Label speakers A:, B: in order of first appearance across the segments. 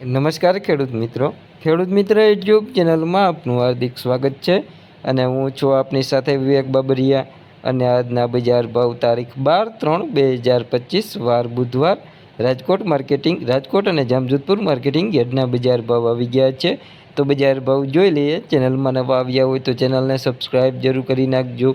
A: નમસ્કાર ખેડૂત મિત્રો. ખેડૂત મિત્ર યુટ્યુબ ચેનલમાં આપનું હાર્દિક સ્વાગત છે અને હું છું આપની સાથે વિવેક બાબરિયા અને આજના બજાર ભાવ તારીખ બાર ત્રણ બે હજાર પચીસ વાર બુધવાર રાજકોટ માર્કેટિંગ, રાજકોટ અને જામજોધપુર માર્કેટિંગ યાર્ડના બજાર ભાવ આવી ગયા છે. તો બજાર ભાવ જોઈ લઈએ. ચેનલમાં નવા આવ્યા હોય તો ચેનલને સબસ્ક્રાઈબ જરૂર કરી નાખજો.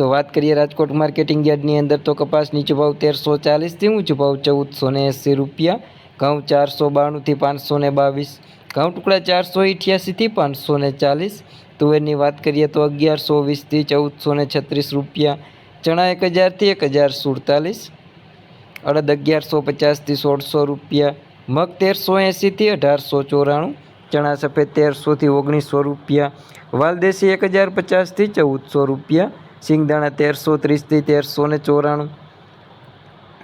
A: તો વાત કરીએ રાજકોટ માર્કેટિંગ યાર્ડની અંદર તો કપાસ નીચો ભાવ તેરસો ચાલીસથી ઊંચો ભાવ ચૌદસો ને એંસી રૂપિયા, ઘઉં ચારસો બાણુંથી પાંચસો ને બાવીસ, ઘઉં ટુકડા ચારસો અઠ્યાસીથી પાંચસો ને ચાલીસ, તુવેરની વાત કરીએ તો અગિયારસો વીસથી ચૌદસો ને છત્રીસ રૂપિયા, ચણા એક હજારથી એક હજાર સુડતાલીસ, અડદ અગિયારસો પચાસથી સોળસો રૂપિયા, મગ તેરસો એંસીથી અઢારસો ચોરાણું, ચણા સફેદ તેરસોથી ઓગણીસો રૂપિયા, વાલદેશી એક હજાર પચાસથી ચૌદસો રૂપિયા સિંગદાણા તેરસો, ત્રીસથી તેરસો ને ચોરાણું.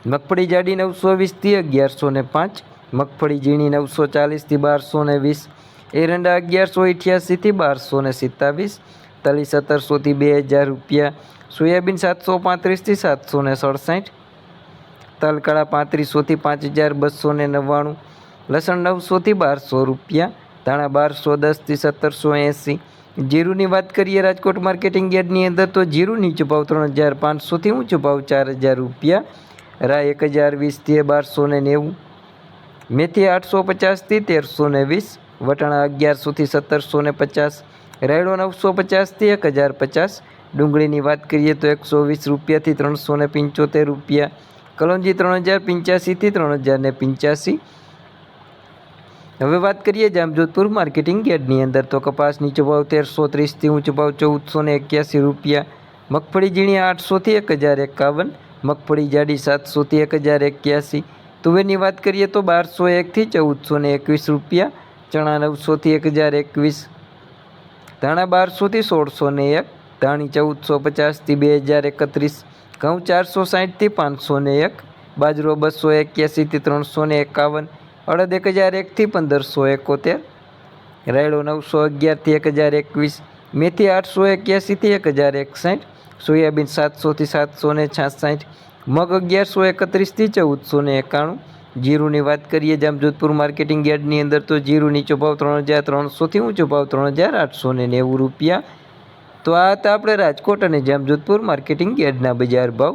A: મગફળી જાડી નવસો વીસથી અગિયારસો ને પાંચ. મગફળી ઝીણી નવસો ચાલીસથી બારસો ને વીસ. એરંડા અગિયારસો અઠ્યાસીથી બારસો ને સિત્તાવીસ. તલી સત્તરસોથી બે હજાર રૂપિયા. સોયાબીન સાતસો પાંત્રીસથી સાતસો ને સડસઠ. તલકળા પાંત્રીસોથી પાંચ હજાર બસો ને નવ્વાણું. લસણ નવસોથી બારસો રૂપિયા. ધાણા બારસો દસથી સત્તરસો એંસી. જીરુની વાત કરીએ રાજકોટ માર્કેટિંગ યાર્ડની અંદર, તો જીરું નીચો ભાવ ત્રણ હજાર પાંચસોથી ઊંચો ભાવ ચાર હજાર રૂપિયા. રા એક હજાર વીસથી બારસો ને નેવું. મેથી આઠસો પચાસથી તેરસો ને વીસ. વટાણા અગિયારસોથી સત્તરસો ને પચાસ. રાયડો નવસો પચાસથી એક હજાર પચાસ. ડુંગળીની વાત કરીએ તો એકસો વીસ રૂપિયાથી ત્રણસો ને પંચોતેર રૂપિયા. કલોંજી ત્રણ હજાર પંચ્યાસીથી ત્રણ હજાર ને પંચ્યાસી. હવે વાત કરીએ જામજોધપુર માર્કેટિંગ યાર્ડની અંદર તો કપાસ નીચો ભાવ તેરસો ત્રીસથી ઊંચો ભાવ ચૌદસો ને એક્યાસી રૂપિયા મગફળી ઝીણી આઠસોથી એક હજાર એકાવન મગફળી જાડી સાતસોથી એક હજાર એક્યાસી તુવેરની વાત કરીએ તો બારસો એકથી ચૌદસો ને એકવીસ રૂપિયા ચણા નવસોથી એક હજાર એકવીસ ધાણા બારસોથી સોળસો ને એક ધાણી ચૌદસો પચાસથી બે હજાર એકત્રીસ ઘઉં ચારસો સાઠથી પાંચસો ને એક બાજરો બસો એક્યાસીથી ત્રણસો ને એકાવન અડદ એક હજાર એકથી પંદરસો એકોતેર, રાયડો નવસો અગિયારથી એક હજાર એકવીસ, મેથી આઠસો એક્યાસીથી એક હજાર એકસાઠ, સોયાબીન સાતસોથી સાતસો ને છાસઠ, મગ અગિયારસો એકત્રીસથી ચૌદસો ને એકાણું, જીરુની વાત કરીએ જામજોધપુર માર્કેટિંગ યાર્ડની અંદર તો જીરુ નીચો ભાવ ત્રણ હજાર ત્રણસોથી ઊંચો ભાવ ત્રણ હજાર આઠસો ને નેવું રૂપિયા. તો આ હતા આપણે રાજકોટ અને જામજોધપુર માર્કેટિંગ યાર્ડના બજાર ભાવ.